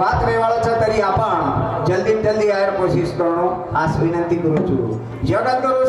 વાત રેવાળો છે તરી આપણ જલ્દી ને જલ્દી આયર કોશિશ કરવાનો આસ વિનંતી કરું છું જગત ગુરુ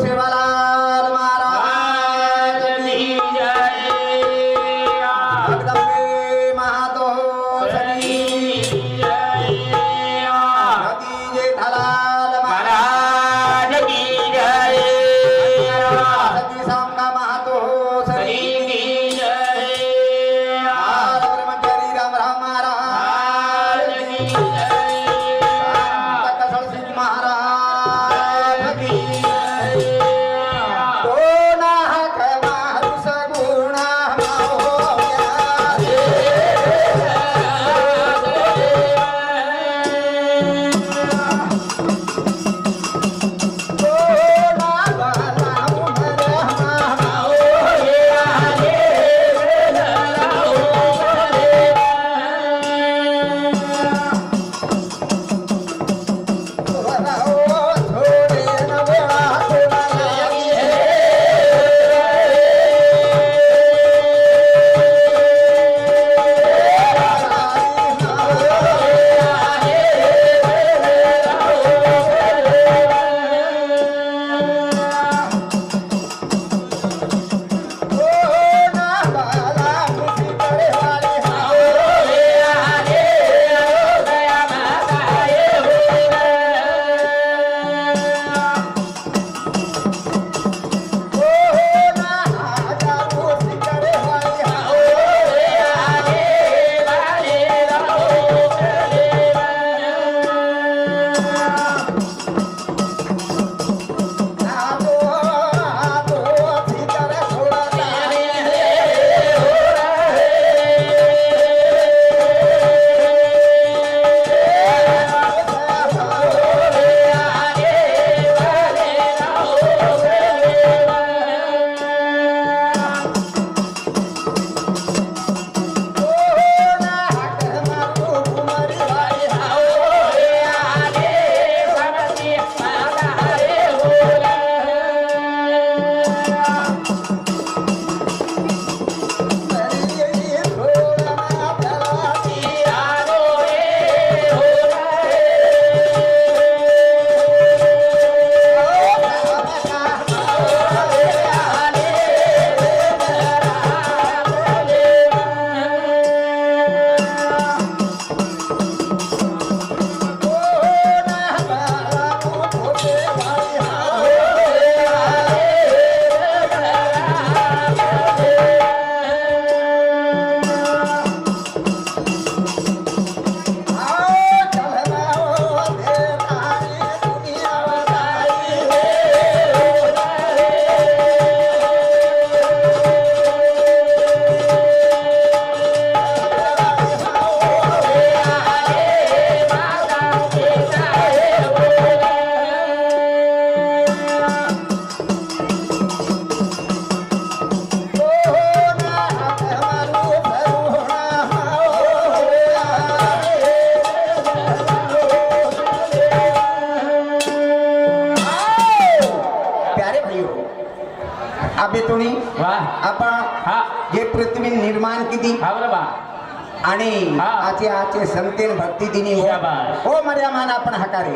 आणि हा. आचे आचे संतेन भक्ती दिनी हो शाबास. हो मर्यामान आपण हकारे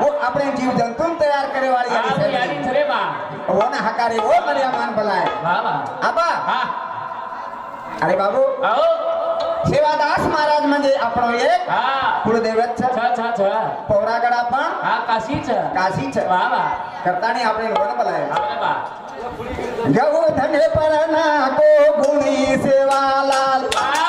हो આપણે જીવ જંતુ તૈયાર કરે વાળી આની સદી. हो ना हकारे हो मर्यामान बलाय आबा अरे बाबू सेवादास महाराज म्हणजे आपण एक कुळदैवत छ पौरागड आपण काशीच करताने આપણે लोन बलाय गहू धने पर ना को गुणी सेवालाल ओरे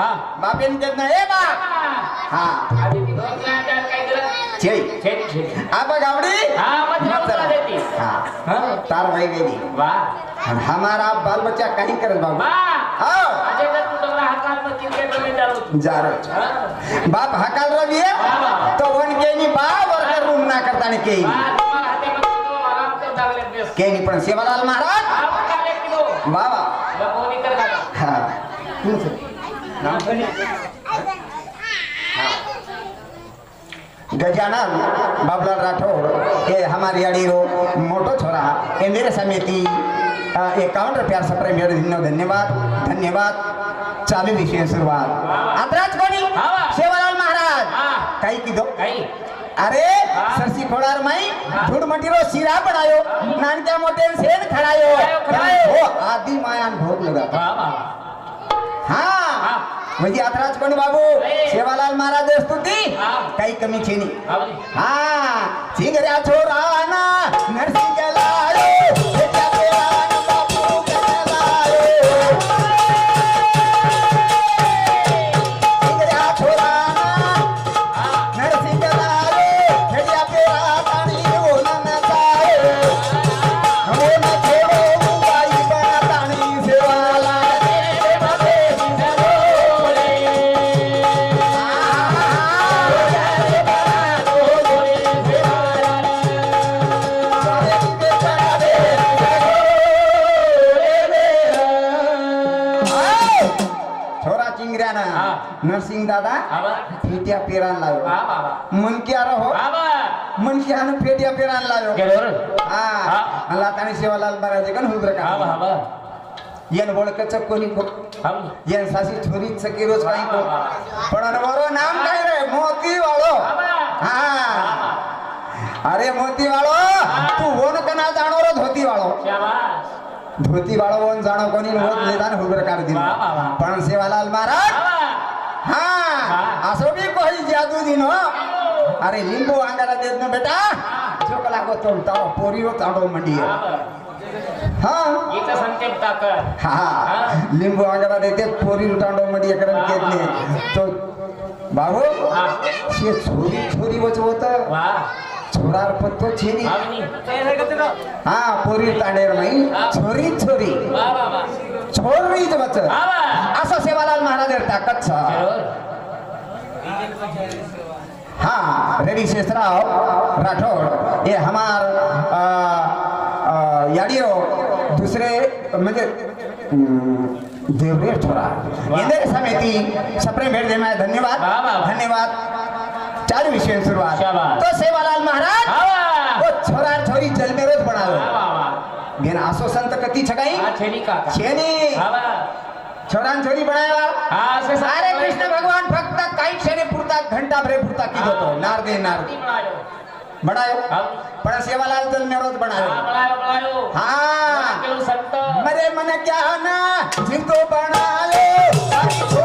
हो. बापे ने कहना ए हाँ. छेड. आप गावड़ी हा, देती. तार वा. हमारा बाल बच्चा कहीं करे बाबू. वा. हाँ? बाप हकाल रही है तो वन के नी बा वर्कर रूम ना करता ने के वा, तुम्हाला हातेमध्ये तो आराम कर लागले बेस. के नी पण सेवालाल महाराज? बाबा. हाँ. गजानन बाबला राठौर ये हमारी अड़ी रो मोटो छोरा ये मेरे समिति एकाउंट रुपया सप्रे मेरे दिन धन्यवाद धन्यवाद चालू विषय शुरुआत आदराज कोणी। सेवालाल महाराज। काही की दो काही? अरे। सरसी खोडार माई धूड़ मटीरो सिरा बनायो नानक्या मोटे सेन खड़ायो। हो आदि मायान भोग लगा. हाँ. म्हणजे आतराज कोणी बाबू ए. सेवालाल महाराज स्तुती हाँ. काही कमी छेनी हा, बोली. हा चिंगऱ्या छोराना हा. नरसिंह दादा हा. फेट्या वा, वा. मनक्या रहो वा, वा. मनक्यानं फेट्या पेरान लायो गेलोर. हा हा. मला ताणी सेवालाल महाराज कन हुब्र हा, वा, का. येन बोळकच कोणी को हा. येन सासी छोरी सकी रोज काही को हा, पण अनवरो नाम काय रे मोती वाळो हा. हा अरे मोती वाळो तू ओन कना जाणो रो धोती वाळो. धोती वाळो ओन जाणो कोणी होत निदान हुब्र कर दिल. पण सेवालाल महाराज हा. हा हा. असो बी कोई जादू दिन हो अरे लिंबू अंगाला देत ना बेटा जो कला को तो तारो पोरी रो ताडो मंडी हा. हा. हा हा. लिंबू अंगाला देते पोरी ताडो मंडी करन केत ने तो बाबू हा. छोरी छोरी वच होत. छोरार पत्तो छेरी हा? हा पोरी ताडेर हा. छोरी छोरी. हा, वा. असं सेवालाल महाराज ताकद. हाँ रेडी शेषराव राठौड़. ये हमार आ, आ, याडियो दूसरे म्हणजे देवरे छोरा इंदिरा समिति सप्रे भेट दे धन्यवाद. धन्यवाद. चालू विषय शुरुआत शाबाश. तो सेवालाल महाराज हा, वा. वो छोरा छोरी जल में रोज वा, बनावे वा, वा. घेन आसो संत कती छकाई हा, छेनी काका. छेनी हा, छोरी बनाया हा, असं. अरे कृष्ण भगवान फक्त काही क्षणे पुरता घंटा भरे पुरता की होतो नार दे नार ती म्हणायो. बनायो हा. पण सेवालाल जल में रोज हा, बनायो. हाँ केलो संत. मरे मन क्या ना जिंदो बनायो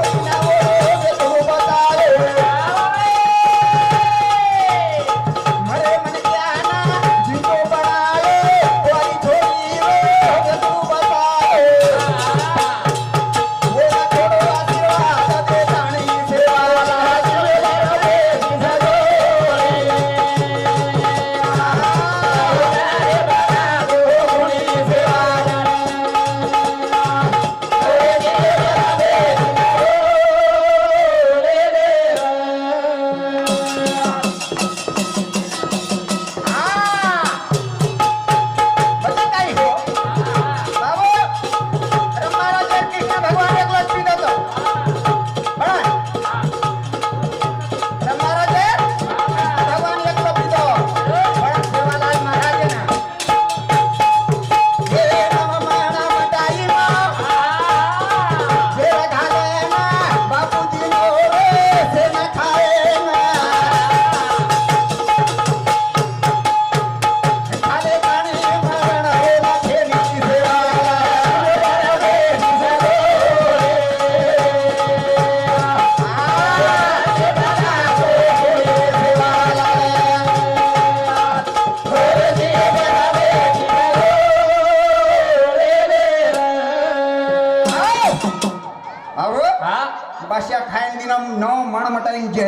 बाशा खायन दिनम नव मण मटाईन जे.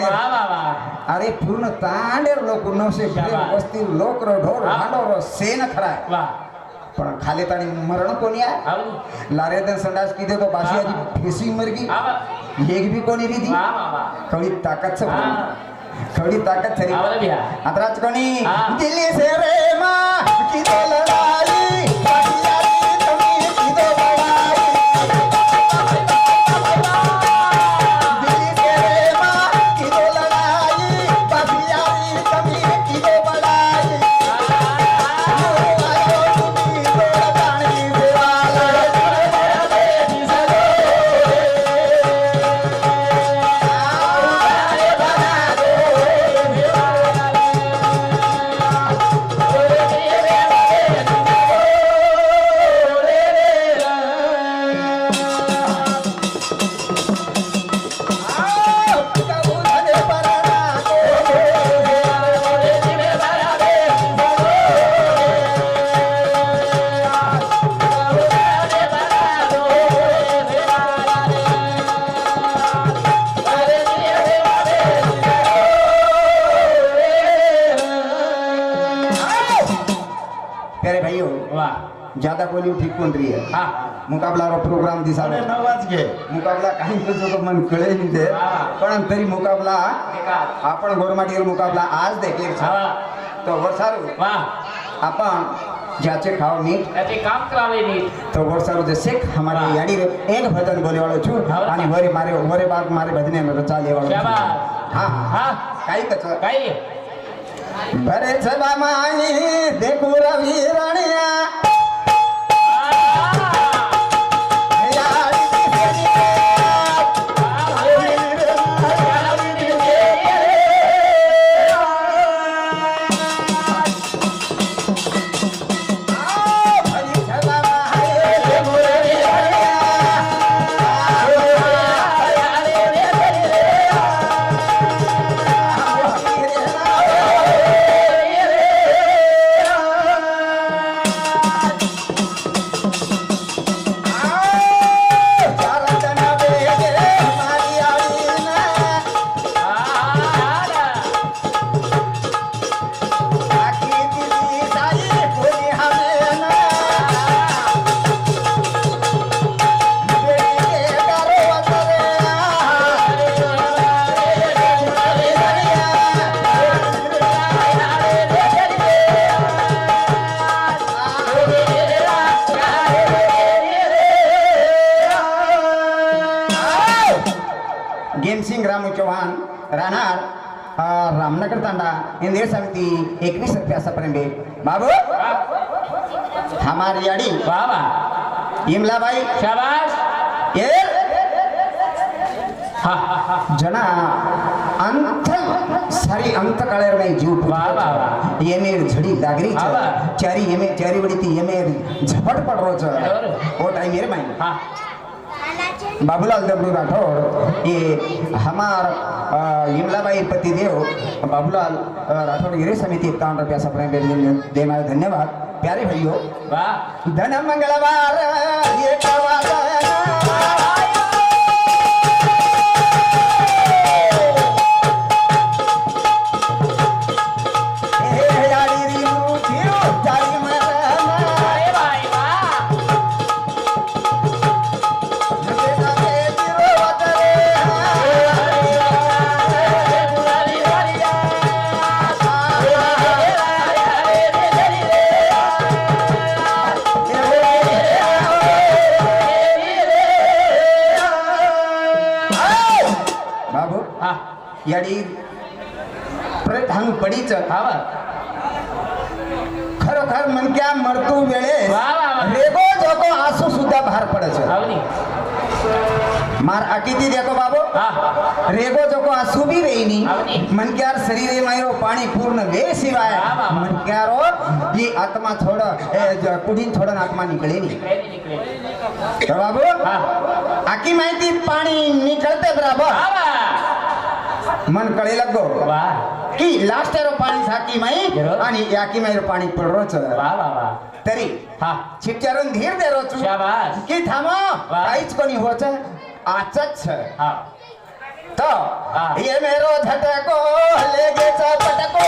अरे पूर्ण तांडेर लोक नवशे. वस्ती लोक रो ढोर हा. भांडो रो सेन खराय पण खाले ताणी मरण कोणी आहे? लारे दर संडास किती तो बाशियाची फेसी मरगी. एक भी कोणी वा कवडी ताकद. कवडी ताकद आता राज कोणी. दिल्ली से रे मा की ज्यादा बोली ठीक कोण रही है? हा। मुकाबला प्रोग्राम दिसावे नवाच घे मुकाबला काही कसं मन कळेल ते पण तरी मुकाबला आपण गोरमाटीवर मुकाबला आज देखील तो वर्षारू आपण ज्याचे खाव नीट। त्याचे काम करावे नीट। तो वर्षारू जैसे हमारा यानी एक भजन बोले वालो छु आणि वरे मारे वरे बाग मारे भजने में रचा ले वालो हां हां। काही कसं काही। बरे चला माई देखू रवी राणिया। समिती एकवीस रुपये असापर्यंत भेट बाबू हमारी याडी वा वा इमलाबाई. शाबास. ये हा. हा हा जನ अंत सारी अंत काळेर नाही जीव वा येमेर झडी लागरी हा. चारी येमे चारी वडी ती येमेर झपट पडरो छ बरोबर. ओ टाइम येर माई हा. बाबूलाल डब्लू राठौड़ ये हमार इमलाबाई पतिदेव बाबूलाल राठौड़ गिरे समिति इक्यावन रुपया सपने देना धन्यवाद. प्यारे भाइयों वा. धन मंगलवार ये खरोखर मनक्या मरतू वेळेस वा, वा, वा. रेगो जोको आसू सुद्धा बाहेर पडच आवली मार अकिती देखो बाबू हा रेगो जोको आसू बी रेनी आवनी. मनक्यार शरीरे मायरो पाणी पूर्ण वे शिवाय वा, वा, वा. मनक्यारो ही आत्मा थोड कुठीन थोडं आत्मा निकळे नी निकळे निकळे तर बाबू हा लास्ट ಲಾಸ್ಟ್ ಇರೋ ಪಾಣಿ माई आणि ಆನಿ ಯಾಕಿ माई पाणी पडरो चल वा वा तरी हा. चिपचारून धीर दे रोचू शाबास. की थांबा काहीच कोणी होच आचच हा. तो ये मेरो झटको लेगेचा पटको.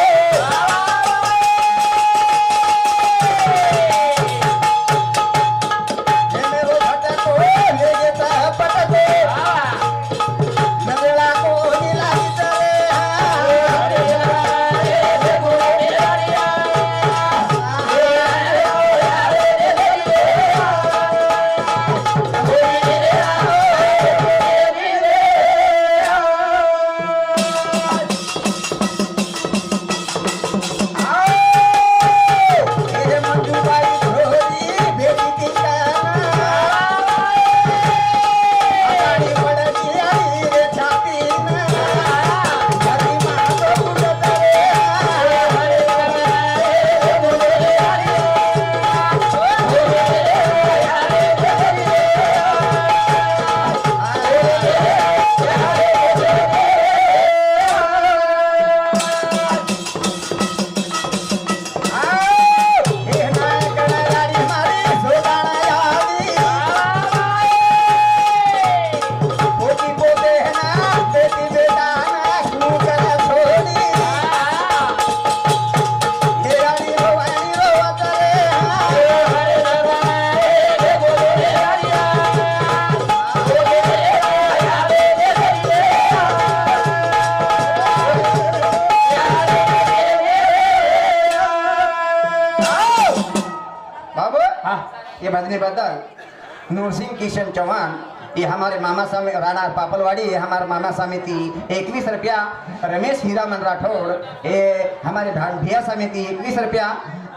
मांगने बदल। नूरसिंह किशन चौहान ये हमारे मामा स्वामी राणा पापलवाड़ी ये हमारे मामा समिति इक्कीस रुपया। रमेश हिरामन राठौर ये हमारे ढांढिया समिति इक्कीस रुपया।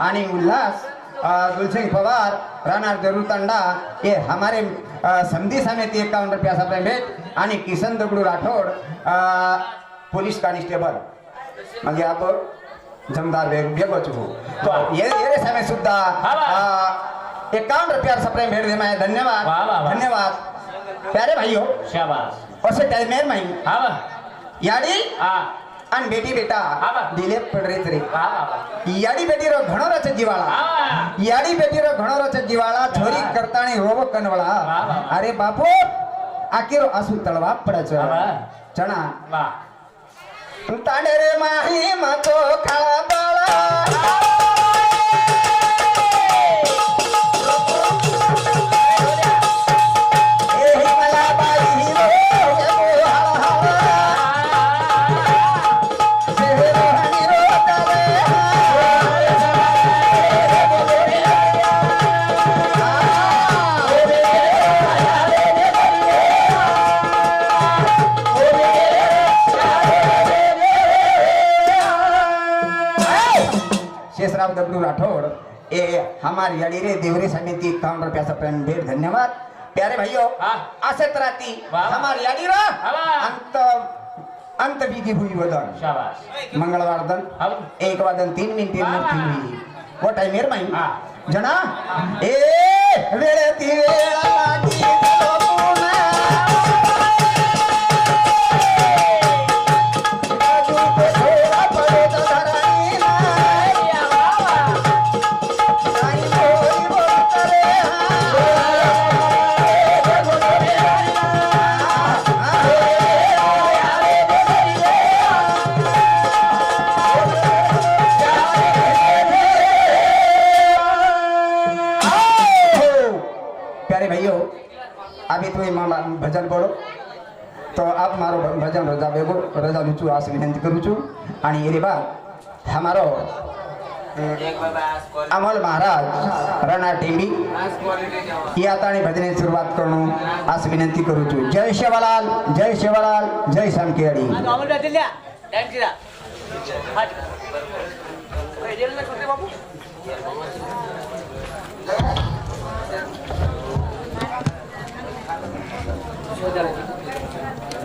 आणि उल्लास दुलसिंह पवार राणा जरूर तंडा हे हमारे समधी समिती एकावन्न रुपया असा भेट। आणि किशन दगडू राठोड पोलीस कॉन्स्टेबल म्हणजे आपण जमदार वेग वेगच हो तो ये, ये सुद्धा एकावन्न रुपया सप्रे भेट दे माया. धन्यवाद. धन्यवाद. प्यारे भाई हो शाबाश और से टाइम है माई हां. बा आणि बेटी बेटा दिले पडरेत रे याडी बेटी रो घणोराच जिवाळा. याडी बेटी रो घणोराच जिवाळा छोरी करता करताणी रोब कनवळा. अरे बापू आखिर असू तळवा पडाच चणा. तांडे रे माही माचो खाळा कुमार याडीरे देवरे समिति इक्यावन रुपया से प्रेम ढेर धन्यवाद. प्यारे भाइयों आसे तराती हमार याडीरा अंत अंत विधि हुई वदन शाबाश मंगलवार दिन एक वादन तीन मिनट तीन मिनट हुई वो. टाइम जना ए वेळेती तो प्यारे भाइयों अभी तुम्ही मा- भजन बोलो તો આપ મારો ભજન રજા ભેગો રજા લૂચું આસ વિનંતી કરું છું અને એ બાદ અમારો અમલ મહારાજ રણા ટીવી એ આતાની ભજનની શરૂઆત કરવાનું આસ વિનંતી કરું છું જય શેવાલાલ જય શેવાલાલ જય શામકેડી અમલ ટાઈમ કીધા હાટ. એ જેલ ને છોકરી બાપુ Muchas gracias.